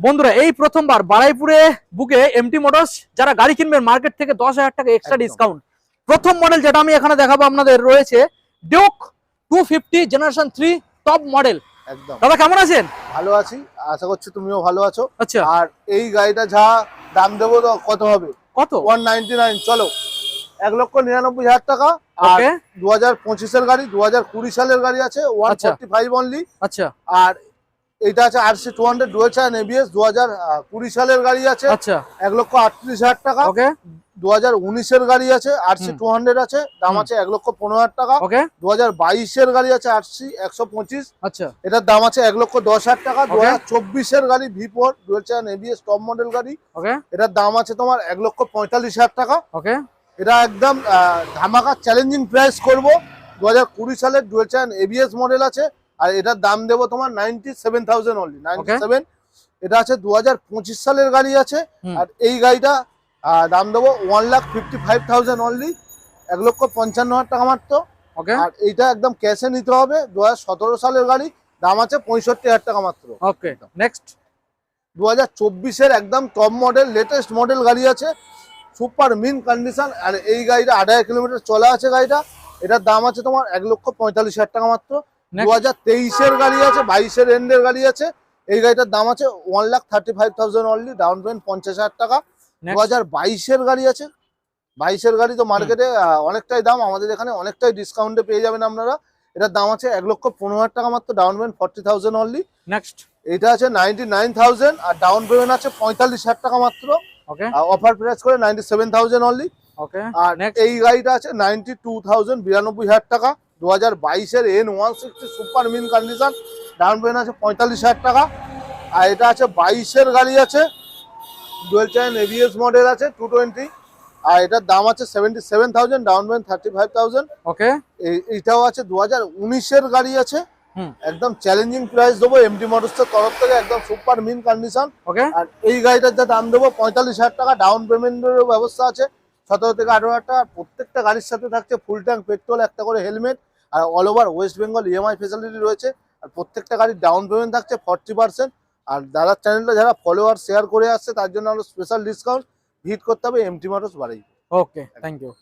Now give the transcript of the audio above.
বন্ধুরা এই প্রথমবার বারাইপুরে বুকে এমটি মোটরস যারা গাড়ি কিনবেন মার্কেট থেকে দশ হাজার টাকা এক্সট্রা ডিসকাউন্ট প্রথম মডেল যেটা আমি এখানে দেখাবো আপনাদের রয়েছে Duke two fifty generation three top model একদম। দাদা কেমন আছেন? ভালো আছি আশা করছি তুমিও ভালো আছো। আচ্ছা। আর এই গাড়িটা যা দাম দেবো কত হবে? কত? ওয়ান নাইনটি নাইন চলো। এক লক্ষ নিরানব্বই হাজার টাকা। আর দু হাজার পঁচিশের গাড়ি দু হাজার কুড়ি সালের গাড়ি আছে ওয়ান। ফোর্টি ফাইভ অনলি আচ্ছা। আর এটা আছে R C two hundred dual channel ABS দু হাজার কুড়ি সালের গাড়ি আছে। আচ্ছা। এক লক্ষ আটত্রিশ হাজার টাকা। ওকে। দু হাজার উনিশের গাড়ি আছে আর সি টু হান্ড্রেড আছে দাম আছে এক লক্ষ পনেরো হাজার টাকা। ওকে। দু হাজার বাইশের গাড়ি আছে আর সি একশো পঁচিশ। আচ্ছা। এটার দাম আছে এক লক্ষ দশ হাজার টাকা। দু হাজার চব্বিশের গাড়ি V four dual channel ABS top model গাড়ি। ওকে। এটার দাম আছে তোমার এক লক্ষ পঁয়তাল্লিশ হাজার টাকা। ওকে। এটা একদম ধামাকা চ্যালেঞ্জিং প্রাইস করব। দু হাজার কুড়ি সালের ডুয়েল চান এবিএস মডেল আছে। আর এটার দাম দেবো তোমার ninety seven thousand only ninety seven এটা আছে দু হাজার পঁচিশ সালের গাড়ি আছে আর এই গাড়িটা দাম দেবো one lakh fifty five thousand only এক লক্ষ পঞ্চান্ন হাজার টাকা মাত্র। ওকে আর এইটা একদম ক্যাশে নিতে হবে দু হাজার সতেরো সালের গাড়ি দাম আছে পঁয়ষট্টি হাজার টাকা মাত্র। ওকে নেক্সট দু হাজার চব্বিশের একদম টপ মডেল লেটেস্ট মডেল গাড়ি আছে সুপার মিন কন্ডিশন আর এই গাড়িটা আড়াই কিলোমিটার চলা আছে গাড়িটা এটার দাম আছে তোমার এক লক্ষ পঁয়তাল্লিশ হাজার টাকা মাত্র। দু হাজার তেইশের গাড়ি আছে বাইশের এন্ডের গাড়ি আছে। এই গাড়িটার দাম আছে one lakh thirty five thousand only down payment পঞ্চাশ হাজার টাকা। দু হাজার বাইশের গাড়ি আছে। বাইশের গাড়ি তো মার্কেটে অনেকটাই দাম। আমাদের এখানে অনেকটাই ডিসকাউন্টে পেয়ে যাবেন আপনারা। এটার দাম আছে এক লক্ষ পনেরো হাজার টাকা মাত্র down payment forty thousand only next এটা আছে নাইনটি নাইন থাউজেন্ড আর ডাউন পেমেন্ট আছে পঁয়তাল্লিশ হাজার টাকা মাত্র। ওকে অফার প্রাইস করে ninety seven thousand only okay আর এই গাড়িটা আছে নাইনটি টু থাউজেন্ড বিরানব্বই হাজার টাকা। দু হাজার বাইশের N one sixty super mint condition down payment আছে পঁয়তাল্লিশ হাজার টাকা আর এটা আছে বাইশের গাড়ি আছে ডুয়েল চাইন এভিএস মডেল আছে টু টোয়েন্টি আর এটার দাম আছে seventy seven thousand down payment thirty five thousand okay এইটাও আছে দু হাজার উনিশের গাড়ি আছে। একদম চ্যালেঞ্জিং প্রাইস দেবো এমডি মোটরসের তরফ থেকে একদম সুপার মিন কন্ডিশন। ওকে। আর এই গাড়িটার যা দাম দেবো পঁয়তাল্লিশ হাজার টাকা ডাউন পেমেন্টেরও ব্যবস্থা আছে। সতেরো থেকে আঠারো হাজার টাকা প্রত্যেকটা গাড়ির সাথে থাকছে ফুল ট্যাঙ্ক পেট্রোল একটা করে হেলমেট আর all over West Bengal EMI facility রয়েছে। আর প্রত্যেকটা গাড়ির ডাউন পেমেন্ট থাকছে ফর্টি পার্সেন্ট আর দাদার চ্যানেলটা যারা ফলোয়ার শেয়ার করে আসছে, তার জন্য আমরা স্পেশাল ডিসকাউন্ট ভিট করতে হবে এমটি মোটরস বাড়ি ওকে থ্যাংক ইউ